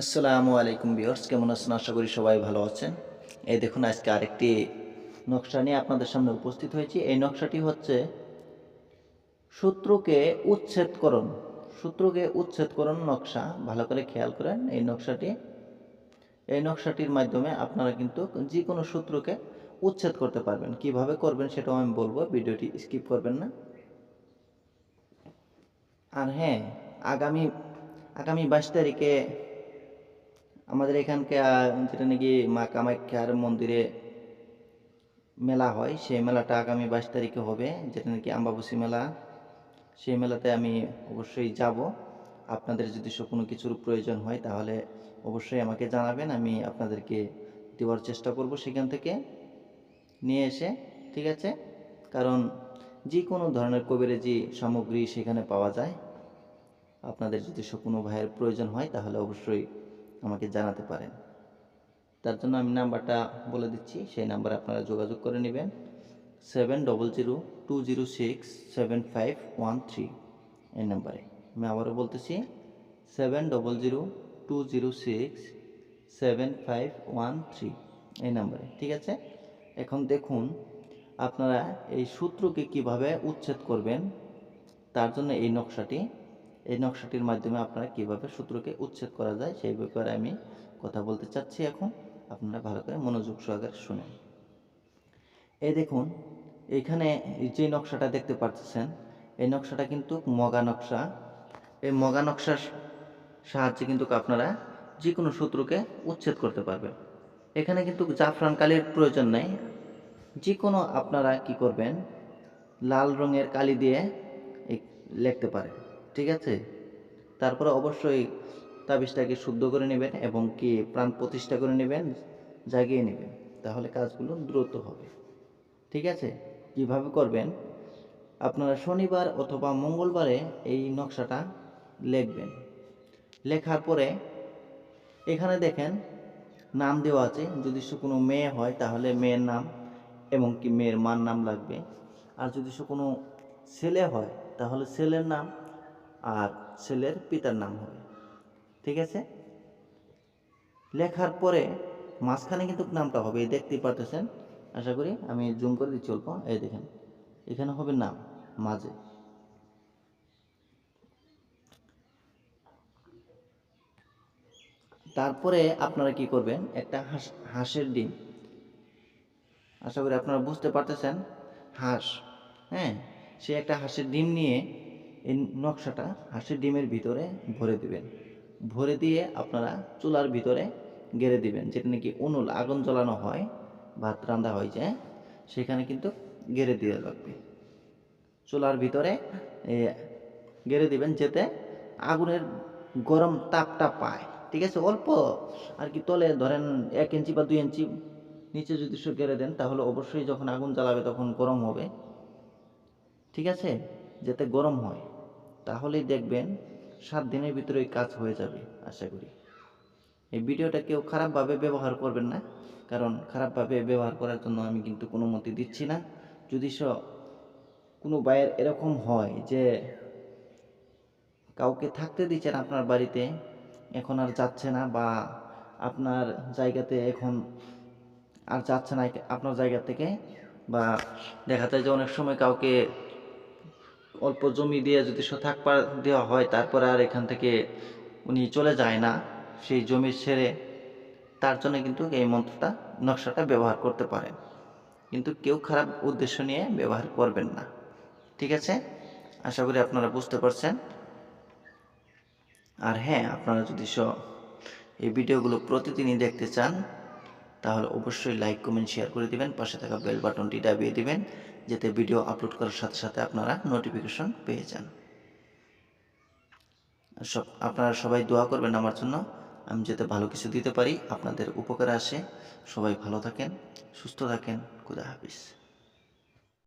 আসসালামু আলাইকুম বিয়ার্স কেমন আছেন? আশা করি সবাই ভালো আছেন। এই দেখুন, আজকে আরেকটি নকশা নিয়ে আপনাদের সামনে উপস্থিত হয়েছি। এই নকশাটি হচ্ছে সূত্রকে উচ্ছেদকরণ সূত্রকে উচ্ছেদকরণ নকশা। ভালো করে খেয়াল করেন, এই নকশাটি, এই নকশাটির মাধ্যমে আপনারা কিন্তু যে কোনো সূত্রকে উচ্ছেদ করতে পারবেন। কীভাবে করবেন সেটাও আমি বলব, ভিডিওটি স্কিপ করবেন না। আর হ্যাঁ আগামী আগামী বাইশ তারিখে আমাদের এখানকার যেটা নাকি মা কামাখ্যার মন্দিরে মেলা হয়, সেই মেলাটা আগামী বাইশ তারিখে হবে, যেটা নাকি আম্বাবসী মেলা। সেই মেলাতে আমি অবশ্যই যাব। আপনাদের যদি কোনো কিছুর প্রয়োজন হয়, তাহলে অবশ্যই আমাকে জানাবেন, আমি আপনাদেরকে দেওয়ার চেষ্টা করব সেখান থেকে নিয়ে এসে, ঠিক আছে? কারণ যে কোনো ধরনের কবিরাজি সামগ্রী সেখানে পাওয়া যায়। আপনাদের যদি কোনো ভাইয়ের প্রয়োজন হয়, তাহলে অবশ্যই আমাকে জানাতে পারেন। তার জন্য আমি নাম্বারটা বলে দিচ্ছি, সেই নাম্বারে আপনারা যোগাযোগ করে নেবেন। Seven double zero two zero six seven five one three এই নাম্বারে। আমি আবারও বলতেছি, seven double zero two zero six seven five one three এই নাম্বারে, ঠিক আছে? এখন দেখুন, আপনারা এই সূত্রকে কীভাবে উচ্ছেদ করবেন, তার জন্য এই নকশাটি এই নকশাটির মাধ্যমে আপনারা কীভাবে সূত্রকে উচ্ছেদ করা যায় সেই ব্যাপারে আমি কথা বলতে চাচ্ছি এখন। আপনারা ভালো করে মনোযোগ সহকারে শুনেন। এই দেখুন, এখানে যে নকশাটা দেখতে পাচ্ছেন এই নকশাটা কিন্তু মগা নকশা। এই মগা নকশার সাহায্যে কিন্তু আপনারা যে কোনো সূত্রকে উচ্ছেদ করতে পারবেন। এখানে কিন্তু জাফরান কালির প্রয়োজন নেই। যে কোনো আপনারা কি করবেন, লাল রঙের কালি দিয়ে লিখতে পারেন। ঠিক আছে? তারপরে অবশ্যই তাবিজটাকে শুদ্ধ করে নেবেন এবং কি প্রাণ প্রতিষ্ঠা করে নেবেন, জাগিয়ে নেবেন। তাহলে কাজগুলো দ্রুত হবে। ঠিক আছে? কীভাবে করবেন? আপনারা শনিবার অথবা মঙ্গলবারে এই নকশাটা লিখবেন। লেখার পরে এখানে দেখেন, নাম দেওয়া আছে। যদি সে কোনো মেয়ে হয়, তাহলে মেয়ের নাম এবং কি মেয়ের মার নাম লাগবে। আর যদি সে কোনো ছেলে হয়, তাহলে ছেলের নাম আর ছেলের পিতার নাম হবে। ঠিক আছে? লেখার পরে মাঝখানে কিন্তু নামটা হবে দেখতেই পারতেছেন? আশা করি আমি জুম করে দিচ্ছি অল্প। এই দেখেন, এখানে হবে নাম, মাঝে। তারপরে আপনারা কি করবেন? একটা হাঁস, হাঁসের ডিম। আশা করি আপনারা বুঝতে পারতেছেন। হাঁস হ্যাঁ? সে একটা হাঁসের ডিম নিয়ে এই নকশাটা হাঁসের ডিমের ভিতরে ভরে দিবেন। ভরে দিয়ে আপনারা চুলার ভিতরে গেড়ে দিবেন, যেটা নাকি উনুল, আগুন জ্বালানো হয়, ভাত রান্ধা হয় যে, সেখানে কিন্তু গেড়ে দিয়ে লাগবে। চুলার ভিতরে গেড়ে দিবেন যাতে আগুনের গরম তাপটা পায়। ঠিক আছে? অল্প আর কি তলে ধরেন এক ইঞ্চি বা দুই ইঞ্চি নিচে যদি সে গেড়ে দেন, তাহলে অবশ্যই যখন আগুন জ্বালাবে তখন গরম হবে। ঠিক আছে? যাতে গরম হয়, তাহলেই দেখবেন সাত দিনের ভিতরে কাজ হয়ে যাবে, আশা করি। এই ভিডিওটা কেউ খারাপভাবে ব্যবহার করবেন না, কারণ খারাপভাবে ব্যবহার করার জন্য আমি কিন্তু কোনো মতে দিচ্ছি না। যদি স কোনো বাইয়ের এরকম হয় যে কাউকে থাকতে দিচ্ছেন আপনার বাড়িতে, এখন আর যাচ্ছে না বা আপনার জায়গাতে এখন আর যাচ্ছে না, আপনার জায়গা থেকে বা দেখা যায় যে অনেক সময় কাউকে অল্প জমি দিয়ে যদি থাকবার দেওয়া হয়, তারপরে আর এখান থেকে উনি চলে যায় না। সেই জমি ছেড়ে তার জন্য কিন্তু এই মন্ত্রটা, নকশাটা ব্যবহার করতে পারেন। কিন্তু কেউ খারাপ উদ্দেশ্য নিয়ে ব্যবহার করবেন না। ঠিক আছে? আশা করি আপনারা বুঝতে পারছেন। আর হ্যাঁ আপনারা যদি এই ভিডিওগুলো প্রতিদিনই দেখতে চান তাহলে অবশ্যই লাইক কমেন্ট শেয়ার করে দিবেন, পাশে থাকা বেল বাটনটি দাবিয়ে দিবেন, যাতে ভিডিও আপলোড করার সাথে সাথে আপনারা নোটিফিকেশন পেয়ে যান। সব, আপনারা সবাই দোয়া করবেন আমার জন্য, আমি যাতে ভালো কিছু দিতে পারি, আপনাদের উপকার আসে। সবাই ভালো থাকেন, সুস্থ থাকেন, খুদা হাফিজ।